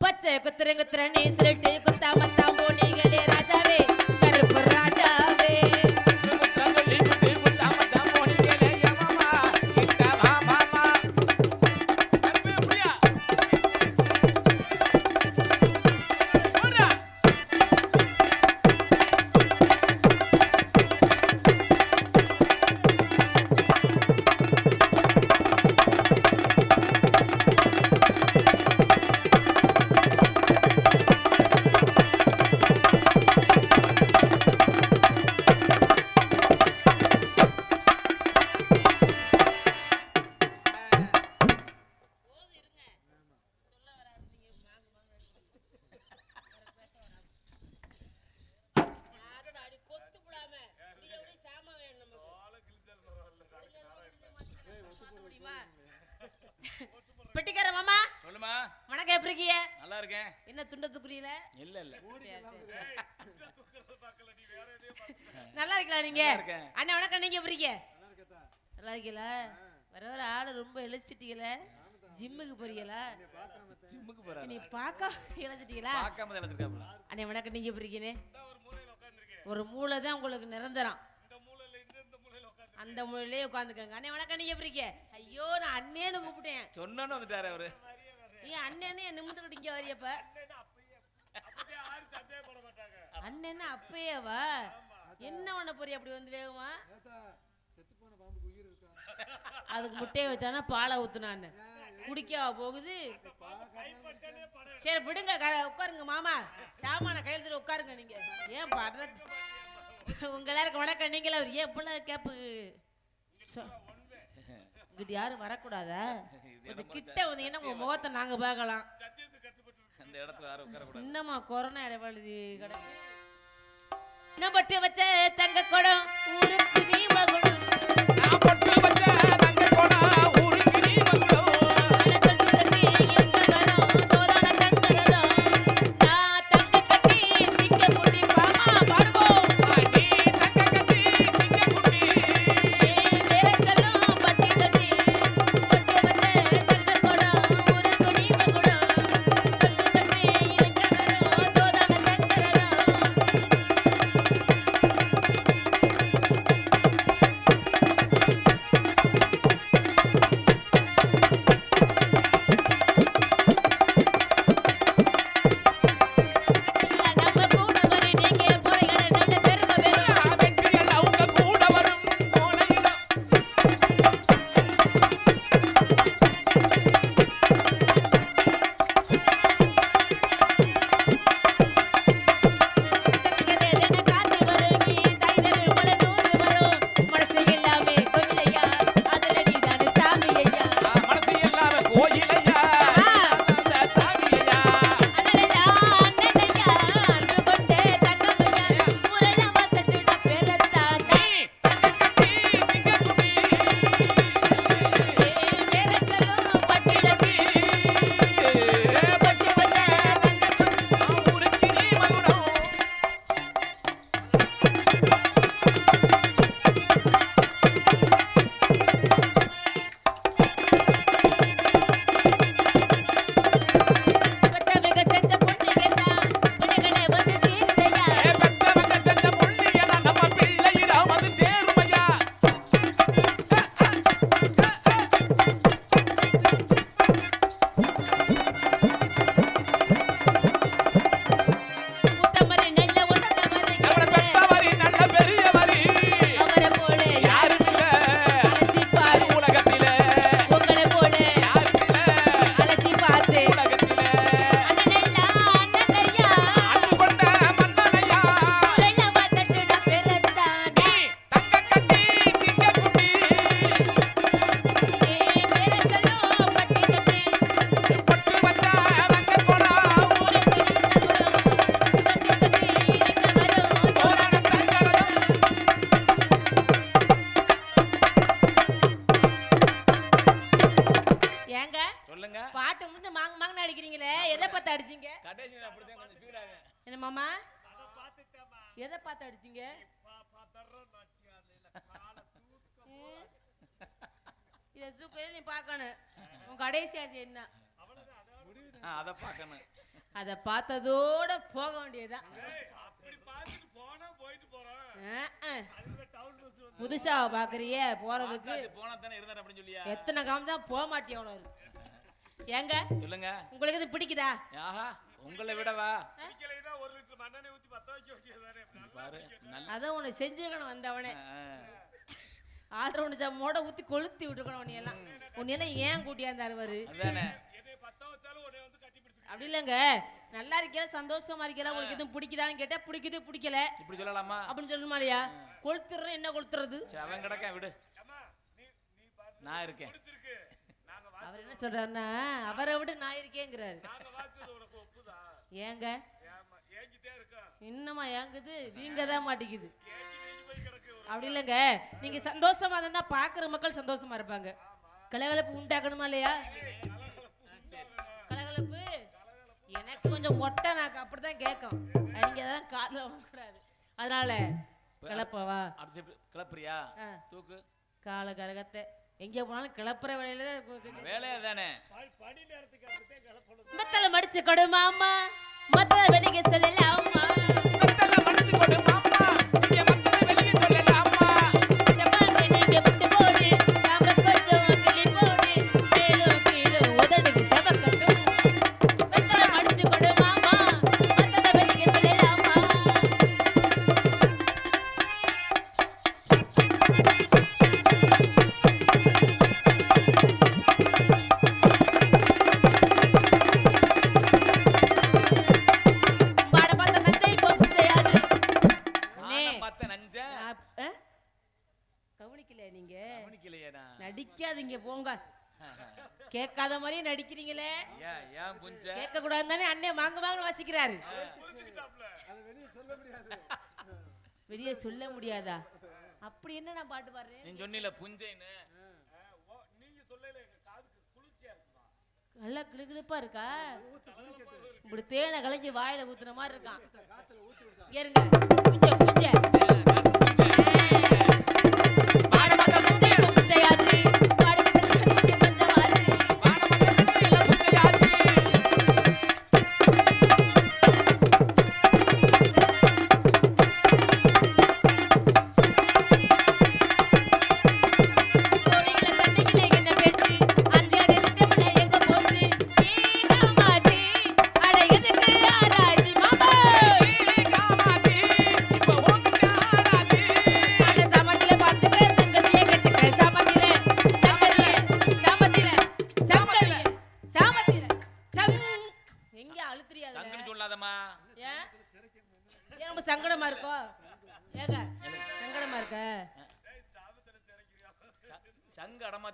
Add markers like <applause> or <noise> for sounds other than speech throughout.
பச்சை குத்துற குத்துறன்னு சொல்லிட்டு குத்தாமத்தான் போனீங்களே ராஜாவே ராஜாவே. இருக்கீங்க நல்லா இருக்கீங்களா? வர வர ஆளு ரொம்ப இழைச்சிட்டீங்களா. ஜிம்முக்கு போறீங்களா? ஜிம்முக்கு போறாரு? நீ பார்க்க இழைச்சிட்டீங்களா? பார்க்காம தான் வச்சிருக்காப்ல அண்ணே வணக்கம். நீங்க இருக்கீங்க? ஒரு மூளை தான் உங்களுக்கு நிரந்தரம். அந்த மூலையிலே உட்காந்துக்கங்க அண்ணே வணக்கம். நீங்க இருக்கீங்க? ஐயோ நான் அண்ணேன்னு கூப்பிட்டேன். சொன்னோன்னு வந்துட்டாரு அவரு. நீ அண்ணனே நிமிந்துக்கிட்டு இங்க வரியப்ப அண்ணன் அப்பயேவா? என்ன பண்ண போறிய அப்படி வந்து வேகமா? அதுக்கு முட்டையை வச்சானா பாலை ஊத்துனான்னு. குடிக்கவா போகுது? சரி விடுங்க உட்காருங்க மாமா. சாமான கையெழுத்துல உட்காருங்க நீங்க. ஏன் பாடுற? உங்க எல்லாருக்கும் வணக்கம். நீங்களே அவர் ஏன் இப்பெல்லாம் கேப்பு? சொ- இங்கிட்டு யாரும் வரக்கூடாதா? கொஞ்சம் கிட்ட வந்தீங்கன்னா உங்க முகத்தை நாங்க பார்க்கலாம். அந்த இடத்துல யாரும் இன்னமா கொரோனா இடைவெளி கிடக்கு. இன்னும் பட்டு வச்ச தங்க குடம். ஊருக்கு நீ மகுடம். நான் பொட்டு வச்ச தங்க குடம். என்ன? அதை பார்க்கணும். அதை பார்த்ததோட போக வேண்டியதுதான். புதுசா பாக்குறிய போறதுக்கு. பார்த்தாச்சு, போனா தானே இருந்தாரு அப்படின்னு சொல்லியா? எத்தனை காலம் தான் போக மாட்டேன் ஏங்க? சொல்லுங்க. உங்களுக்கு இது பிடிக்குதா? ஆஹா உங்களை விடவா? அதான் உன்னை செஞ்சுக்கணும் வந்தவனே. ஆல்ரவுண்ட் ஜம்மோட ஊத்தி கொளுத்தி விட்டுக்கணும் உன்னையெல்லாம் உன்னையெல்லாம் ஏன் கூட்டியாந்தாரு அவரு அப்படி இல்லைங்க. நல்லா இருக்கல சந்தோஷமா இருக்கல உங்களுக்கு எதுவும் பிடிக்குதான்னு கேட்டா பிடிக்குது பிடிக்கல. இப்படி சொல்லலாமா? அப்படின்னு சொல்லணுமா இல்லையா? கொளுத்துறேன் என்ன கொளுத்துறது? அவன் கிடக்க விடு. நான் இருக்கேன். அவர் என்ன சொல்றாருன்னா அவரை விட நான் இருக்கேங்கிறாரு. ஏங்க? இன்னமா ஏங்குது? நீங்க தான் ஒரு அப்படி இல்லைங்க. நீங்க சந்தோஷமா இருந்தா பாக்குற மக்கள் சந்தோஷமா இருப்பாங்க. கலகலப்பு உண்டாக்கணுமா இல்லையா? கலகலப்பு எனக்கு கொஞ்சம் மொட்டை நாக்கு அப்படிதான் கேட்கும். நீங்க தான் காதுல வாங்கக்கூடாது அதனால கிளப்பவா? கிளப்புறியா. தூக்கு. கால கரகத்தை. எங்கே போனாலும் கிளப்புற வேலையில தான். வேலையா தானே? மடிச்சு கொடுமாமா மத்தல வெளியே சொல்லலாமா. நான் நடிக்காதீங்க போங்க. கேட்காத மாதிரியே நடிக்கிறீங்களே. ஏன் ஏன் புஞ்ச. கேட்க கூடாது தானே அண்ணன் வாங்க வாங்க வாசிக்கிறாரு. வெளியே சொல்ல முடியாதா. அப்படி என்ன நான் பாட்டு பாடுறேன்? நீ சொன்னில புஞ்சைன்னு. நீங்க சொல்லல நல்லா கிளுகிளுப்பா இருக்கா? இப்படி தேனை கலைஞ்சி வாயில ஊத்துன மாதிரி இருக்கான். ஏறுங்க.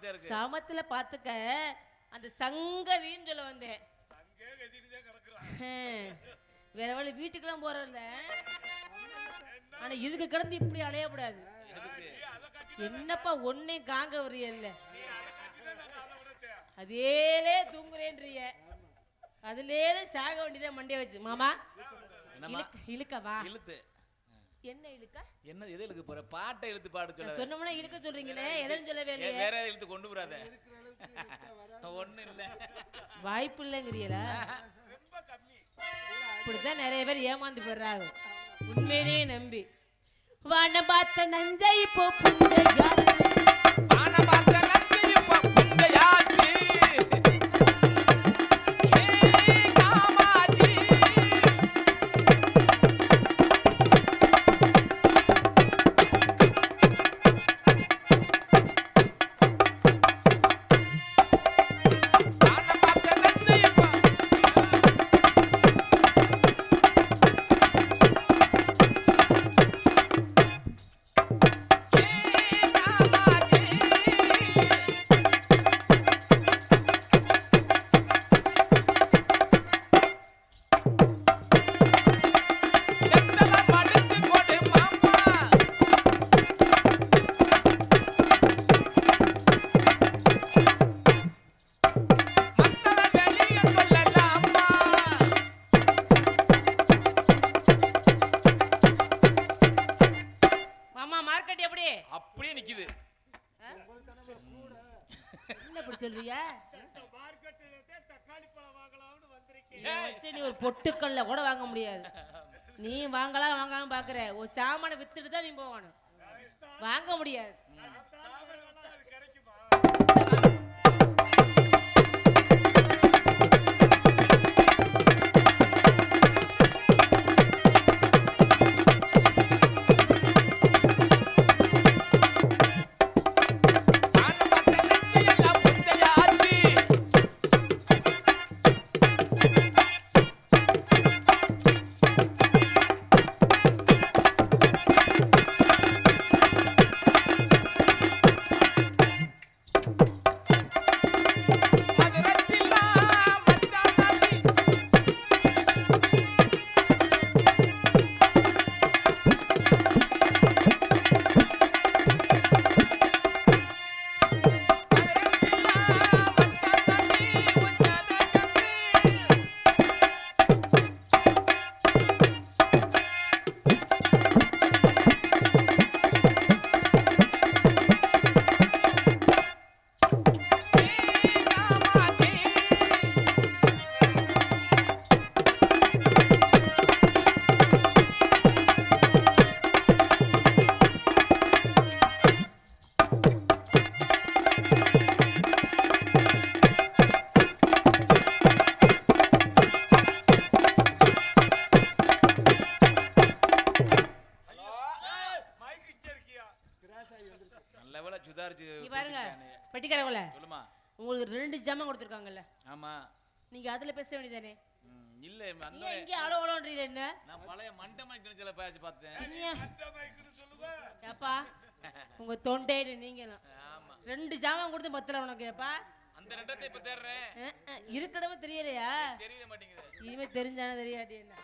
அடமாத்தே இருக்கு. சமத்துல பாத்துக்க அந்த சங்கதின்னு சொல்ல வந்தேன். வேற வழி வீட்டுக்கெல்லாம் போறதில்ல ஆனா இதுக்கு கிடந்து இப்படி அலையக்கூடாது. அதை கட்டி என்னப்பா ஒன்னே காங்க வரியல்ல அதேலே தூங்குறேன்றிய. அதுலேயே சாக வேண்டியதே மண்டிய வச்சு. மாமா இழுக்கவா? இழுத்து. என்ன இழுக்க? என்ன எது இழுக்க போற? பாட்டை இழுத்து பாட சொல்ல சொன்னோம்னா இழுக்க சொல்றீங்களே எதுன்னு சொல்லவே இல்லையே வேற இழுத்து கொண்டு போறாத. ஒண்ணு இல்ல. வாய்ப்பு இல்லைங்கிறியலா ரொம்ப கம்மி. இப்படித்தான் நிறைய பேர் ஏமாந்து போடுறாங்க உண்மையிலேயே நம்பி. வான பார்த்த நஞ்சை இப்போ புண்டையாச்சு. முடியாது. நீ வாங்கலாம் வாங்காம பாக்குற. ஒரு சாமானை வித்துட்டு தான் நீ போகணும். வாங்க முடியாது. ஜாமான் கொடுத்துருக்காங்கல்ல ஆமா. நீங்க அதுல பேச வேண்டியதானே? இல்ல அந்த எங்கே என்ன? நான் பழைய மண்டமா பேச்சு பார்த்தேன். ஏப்பா உங்க தொண்டையில நீங்களும் ஆமா. ரெண்டு ஜாமான் கொடுத்து பத்தல உனக்கு ஏப்பா? அந்த ரெண்டத்தை இப்ப தேடுறேன். அஹ், அஹ், இருக்கிறவ தெரியலையா? மாட்டேங்குது. இனிமே தெரிஞ்சானே தெரியாட்டி என்ன?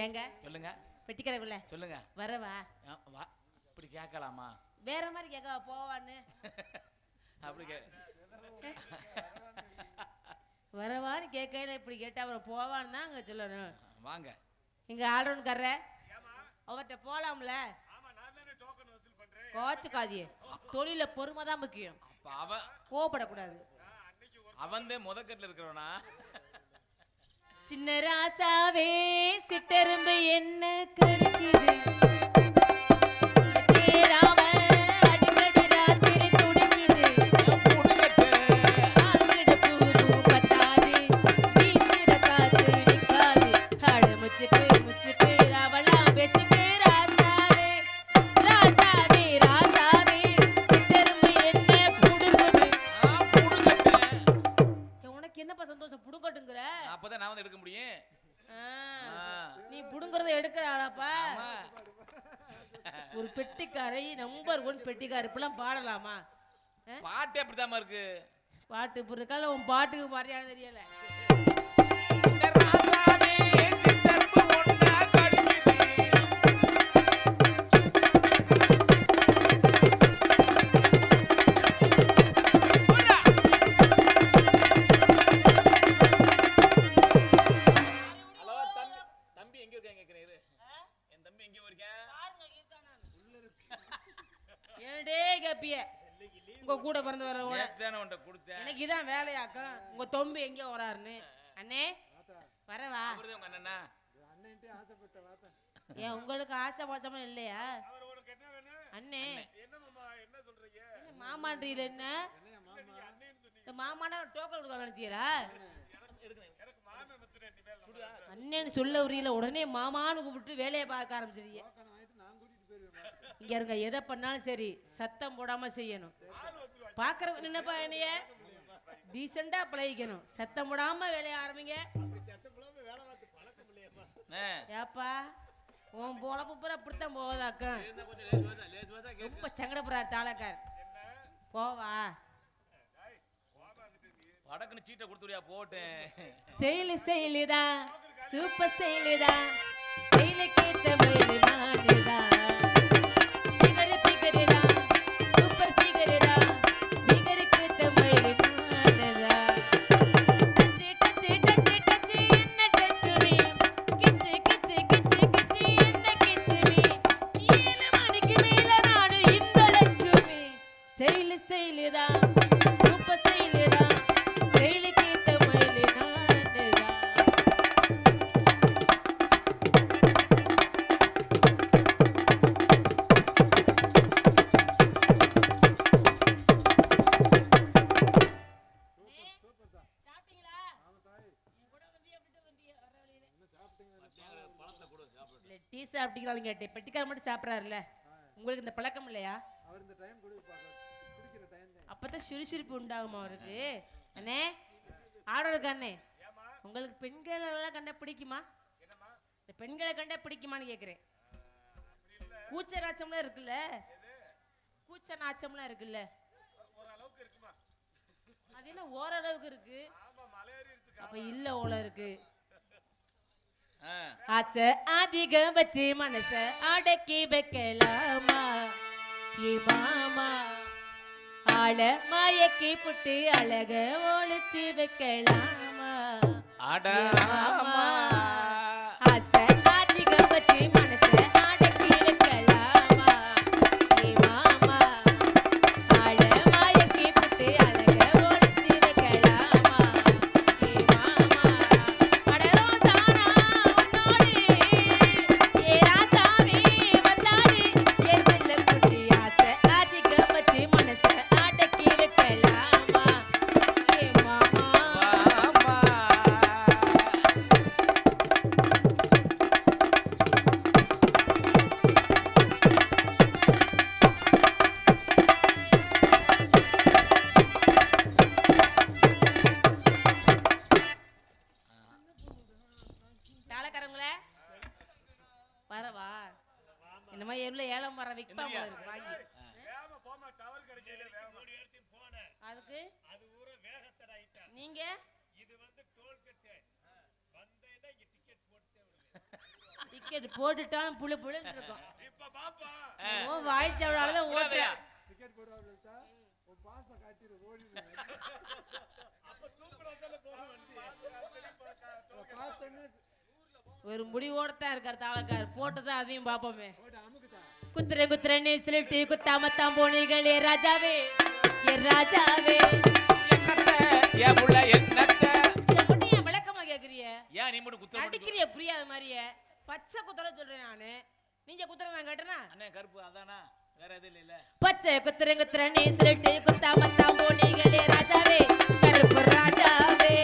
ஏங்க? சொல்லுங்க. பெட்டிக்கடவுல சொல்லுங்க. வரவா வா. இப்படி கேட்கலாமா? வேற மாதிரி கேட்க போவான்னு. <laughs> அப்படி கே வரவான்னு கேட்கையில இப்படி கேட்டா அப்புறம் போவான்னு தான் அங்க சொல்லணும். வாங்க. இங்க ஆல்ரவுண்ட் கர்ற அவர்கிட்ட போலாம்ல? ஆமா நான் தானே டோக்கன் வசூல் பண்றேன். கோச்சுக்காதியே தொழில பொறுமை தான் முக்கியம். அப்ப அவன் கோவப்படக்கூடாது. அவன் தான் முதக்கட்டில் இருக்கிறவனா? சின்ன ராசாவே சிட்டெரும்பு என்ன கடிக்குது புடுங்கட்டுங்கிற அப்பதான் நான் வந்து எடுக்க முடியும். நீ புடுங்கறத எடுக்கிறாளாப்பா. ஒரு பெட்டிக்காரை நம்பர் ஒன் பெட்டிக்கார் இப்பெல்லாம் பாடலாமா? பாட்டு அப்படித்தாம்மா இருக்கு. பாட்டு இப்ப இருக்கால உன் பாட்டுக்கு மரியாதை தெரியல? ஏன்டே கேப்பிய. உங்க கூட பிறந்த உன்ட்ட கொடுத்தேன். எனக்கு இதான் வேலையாக்கம். உங்க தொம்பி எங்க வராருன்னு அண்ணே வரவா. அண்ணனா? ஏன் உங்களுக்கு ஆசை பாசமா இல்லையா? அண்ணே. என்ன மாமா என்ன? இந்த மாமானா டோக்கன் கொடுக்க இனிமேல் அண்ணேன்னு சொல்ல உரியல உடனே மாமான்னு கூப்பிட்டு வேலையை பார்க்க ஆரம்பிச்சிருக்கீங்க இங்க இருங்க எதை பண்ணாலும் சரி சத்தம் போடாம செய்யணும். பாக்குறவங்க என்னப்பா என்னைய? டீசெண்டா பழகிக்கணும். சத்தம் போடாம வேலைய ஆரம்பிங்க. ஏப்பா உன் பொழப்பு பூரா அப்படித்தான் போவதாக்கம். ரொம்ப சங்கடப்படுறாரு தாளக்கார். போவா. வடக்குன்னு சீட்டை கொடுத்துறியா போட்டேன் ஸ்டைலு ஸ்டைலு தான் சூப்பர் ஸ்டைலு தான் ஸ்டைலுக்கு ஏத்த மயிலு நானு சாப்பிட்டீங்களா? டீ சாப்பிட்டீங்களான்னு கேட்டேன். பெட்டிக்கார மட்டும் சாப்பிட்றாருல்ல. உங்களுக்கு இந்த பழக்கம் இல்லையா? அப்பதான் சுறுசுறுப்பு உண்டாகுமா அவருக்கு? அண்ணே ஆடலுக்கு அண்ணே. உங்களுக்கு பெண்களெல்லாம் கண்டா பிடிக்குமா? இந்த பெண்களை கண்டா பிடிக்குமான்னு கேட்குறேன் கூச்ச நாச்சம்லாம் இருக்குல்ல? கூச்ச நாச்சம்லாம் இருக்குல்ல? அது என்ன ஓரளவுக்கு இருக்கு? அப்ப இல்ல ஓல இருக்கு. ஆசை அதிகம் வச்சு மனச அடக்கி வைக்கலாமா? ஏ மாமா ஆள மயக்கி புட்டு அழக ஒளிச்சு வைக்கலாமா? அடாமா அதுக்கு? அது ஊர வேகத்தடாயிட்டா நீங்க? இது வந்து டோல்கட்டு வந்தேன்னா இங்க டிக்கெட் போட்டு டிக்கெட் போட்டுட்டாலும் புழு புழுன்னு இருக்கும். இப்ப பாப்பா. ஓ வாய்ச்சவடால தான் ஓட்டு? டிக்கெட் போடுவாங்க உன் பாச காட்டிடு ஓடிடு. அப்ப தூக்குறதால போக வண்டி பார்த்தோன்னே ஒரு முடிவோட தான். இருக்கார் தாளக்கார் போட்டு தான் அதையும் பார்ப்போமே ஓட அமுக்குதான் குத்துற குத்துறன்னு சொல்லிட்டு குத்தாமத்தான் போனீங்களே ராஜாவே. ஏ ராஜாவே. என்னத்த? என் புள்ள என்னத்த? இதை மட்டும் ஏன் விளக்கமா கேக்குறிய? ஏன் நீ மட்டும் குத்துற மட்டும் நடிக்கிறிய புரியாத மாதிரியே. பச்சை குத்துற சொல்றேன் நானு. நீங்க குத்துறவன் கேட்டனா அண்ணே கருப்பு அதானா? வேற எதுவும் இல்ல பச்சை குத்துற குத்துறன்னு சொல்லிட்டு குத்தாமத்தான் போனீங்களே ராஜாவே. கருப்பு ராஜாவே.